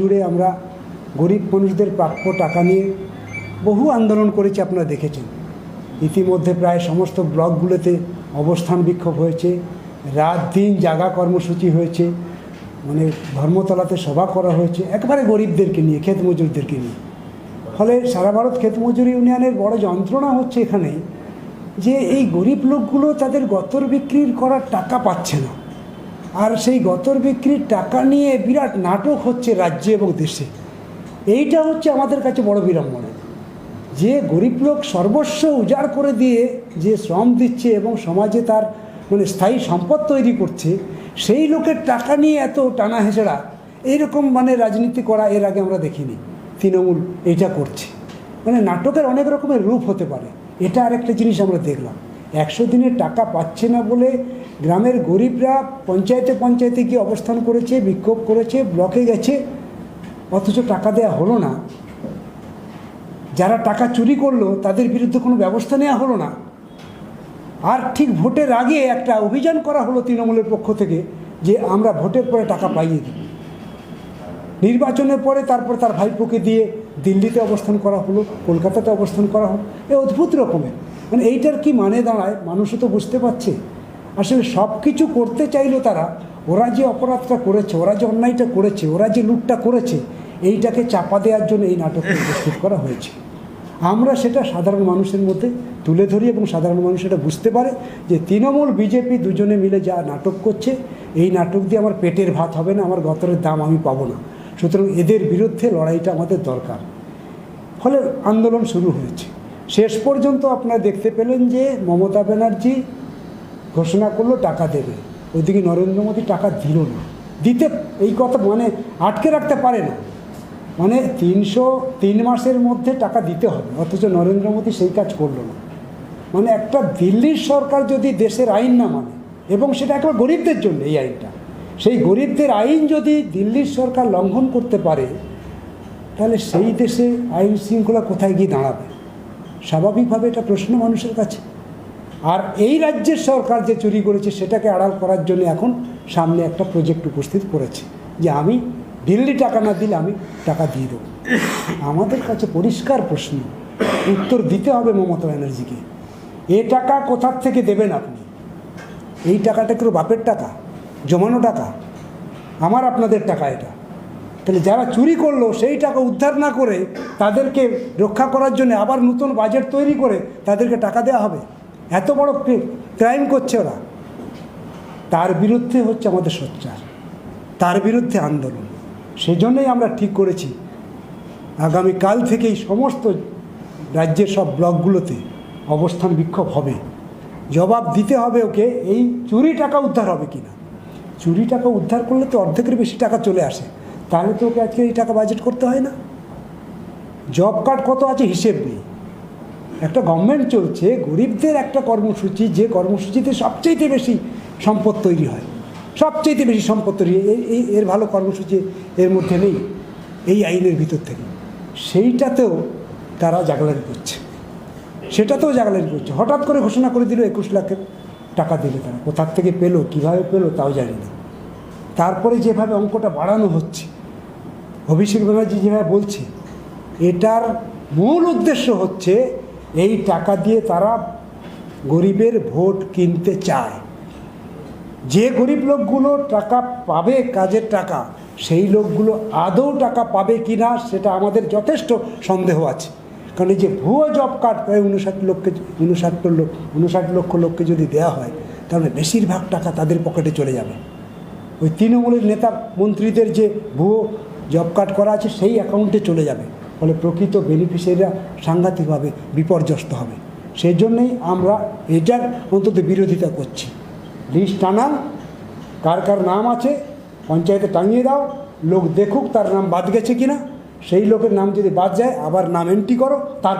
জুড়ে আমরা গরিব মানুষদের প্রাপ্য টাকা নিয়ে বহু আন্দোলন করেছি, আপনারা দেখেছেন। ইতিমধ্যে প্রায় সমস্ত ব্লকগুলোতে অবস্থান বিক্ষোভ হয়েছে, রাত দিন জাগা কর্মসূচি হয়েছে মানে ধর্মতলাতে সভা করা হয়েছে, একবারে গরিবদেরকে নিয়ে, ক্ষেত মজুরদেরকে নিয়ে। ফলে সারা ভারত ক্ষেত মজুরি ইউনিয়নের বড় যন্ত্রণা হচ্ছে এখানে যে এই গরিব লোকগুলো তাদের গতর বিক্রির করার টাকা পাচ্ছে না। আর সেই গতর বিক্রির টাকা নিয়ে বিরাট নাটক হচ্ছে রাজ্যে এবং দেশে। এইটা হচ্ছে আমাদের কাছে বড় বিড়ম্বনা। যে গরিব লোক সর্বস্ব উজাড় করে দিয়ে যে শ্রম দিচ্ছে এবং সমাজে তার মানে স্থায়ী সম্পদ তৈরি করছে, সেই লোকের টাকা নিয়ে এত টানা হেঁচড়া এইরকম মানে রাজনীতি করা এর আগে আমরা দেখিনি। তৃণমূল এইটা করছে। মানে নাটকের অনেক রকমের রূপ হতে পারে। এটা আরেকটা জিনিস আমরা দেখলাম। একশো দিনের টাকা পাচ্ছে না বলে গ্রামের গরিবরা পঞ্চায়েতে পঞ্চায়েতে গিয়ে অবস্থান করেছে, বিক্ষোভ করেছে ব্লকে গেছে, অথচ টাকা দেওয়া হলো না। যারা টাকা চুরি করল, তাদের বিরুদ্ধে কোনো ব্যবস্থা নেওয়া হলো না। আর ঠিক ভোটের আগে একটা অভিযান করা হলো তৃণমূলের পক্ষ থেকে যে আমরা ভোটের পরে টাকা পাইয়ে দিই নির্বাচনের পরে তারপর তার ভাইপোকে দিয়ে দিল্লিতে অবস্থান করা হলো, কলকাতাতে অবস্থান করা হলো। এ অদ্ভুত রকমের। মানে এইটার কি মানে দাঁড়ায়? মানুষও তো বুঝতে পারছে। আসলে সব কিছু করতে চাইলো তারা, ওরা যে অপরাধটা করেছে, ওরা যে অন্যায়টা করেছে, ওরা যে লুটটা করেছে, এইটাকে চাপা দেওয়ার জন্য এই নাটকটা প্রস্তুত করা হয়েছে। আমরা সেটা সাধারণ মানুষের মধ্যে তুলে ধরি এবং সাধারণ মানুষ এটা বুঝতে পারে যে তৃণমূল, বিজেপি দুজনে মিলে যা নাটক করছে, এই নাটক দিয়ে আমার পেটের ভাত হবে না, আমার গতরের দাম আমি পাবো না। সুতরাং এদের বিরুদ্ধে লড়াইটা আমাদের দরকার। ফলে আন্দোলন শুরু হয়েছে। শেষ পর্যন্ত আপনারা দেখতে পেলেন যে মমতা ব্যানার্জি ঘোষণা করল টাকা দেবে। ওইদিকে নরেন্দ্র মোদী টাকা দিল না। দিতে এই কথা মানে আটকে রাখতে পারে না। মানে তিনশো তিন মাসের মধ্যে টাকা দিতে হবে। অথচ নরেন্দ্র মোদী সেই কাজ করল না। মানে একটা দিল্লির সরকার যদি দেশের আইন না মানে এবং সেটা একেবারে গরিবদের জন্য এই আইনটা, সেই গরিবদের আইন যদি দিল্লির সরকার লঙ্ঘন করতে পারে, তাহলে সেই দেশে আইন শৃঙ্খলা কোথায় গিয়ে দাঁড়াবে? স্বাভাবিকভাবে এটা প্রশ্ন মানুষের কাছে। আর এই রাজ্যের সরকার যে চুরি করেছে, সেটাকে আড়াল করার জন্য এখন সামনে একটা প্রজেক্ট উপস্থিত করেছে যে আমি দিল্লি টাকা না দিলে আমি টাকা দিয়ে দেবো। আমাদের কাছে পরিষ্কার প্রশ্ন, উত্তর দিতে হবে মমতা ব্যানার্জিকে। এ টাকা কোথার থেকে দেবেন আপনি? এই টাকাটা কেউ বাপের টাকা? জমানো টাকা? আমার আপনাদের টাকা এটা। তাহলে যারা চুরি করল, সেই টাকা উদ্ধার না করে তাদেরকে রক্ষা করার জন্য আবার নতুন বাজেট তৈরি করে তাদেরকে টাকা দেওয়া হবে। এত বড় ক্রাইম করছে ওরা। তার বিরুদ্ধে হচ্ছে আমাদের সোচ্চার। তার বিরুদ্ধে আন্দোলন। সেজন্যই আমরা ঠিক করেছি। আগামীকাল থেকেই সমস্ত রাজ্যের সব ব্লকগুলোতে অবস্থান বিক্ষোভ হবে। জবাব দিতে হবে ওকে, এই চুরি টাকা উদ্ধার হবে কি না চুরি টাকা উদ্ধার করলে তো অর্ধেকের বেশি টাকা চলে আসে। তাহলে তো ওকে আজকে এই টাকা বাজেট করতে হয় না। জব কার্ড কত আছে হিসেব নেই। একটা গভর্নমেন্ট চলছে, গরিবদের একটা কর্মসূচি, যে কর্মসূচিতে সবচেয়ে বেশি সম্পদ তৈরি হয়। সবচেয়ে বেশি সম্পদ তৈরি এই এর ভালো কর্মসূচি এর মধ্যে নেই, এই আইনের ভিতর থেকে। সেইটাতেও তারা জাগলারি করছে। সেটাতেও জাগলারি করছে। হঠাৎ করে ঘোষণা করে দিল একুশ লাখের টাকা দিলে তারা। কোথার থেকে পেল, কীভাবে পেল তাও জানি না। তারপরে যেভাবে অঙ্কটা বাড়ানো হচ্ছে অভিষেক ব্যানার্জি যেভাবে বলছে, এটার মূল উদ্দেশ্য হচ্ছে এই টাকা দিয়ে তারা গরিবের ভোট কিনতে চায়। যে গরিব লোকগুলো টাকা পাবে, কাজের টাকা, সেই লোকগুলো আদৌ টাকা পাবে কি না সেটা আমাদের যথেষ্ট সন্দেহ আছে। কারণ এই যে ভুয়ো জব কার্ড প্রায় উনষাট লক্ষকে উনষাট লোক উনষাট লক্ষ লোককে যদি দেওয়া হয়, তাহলে বেশিরভাগ টাকা তাদের পকেটে চলে যাবে। ওই তৃণমূলের নেতা মন্ত্রীদের যে ভুয়ো জব কার্ড করা আছে, সেই অ্যাকাউন্টে চলে যাবে। ফলে প্রকৃত বেনিফিশিয়ারিরা সাংঘাতিকভাবে বিপর্যস্ত হবে। সেই জন্যেই আমরা এটার অন্তত বিরোধিতা করছি। লিস্ট টানান, কার কার নাম আছে, পঞ্চায়েতে টাঙিয়ে দাও, লোক দেখুক তার নাম বাদ গেছে কিনা। সেই লোকের নাম যদি বাদ যায়, আবার নাম এন্ট্রি করো, তার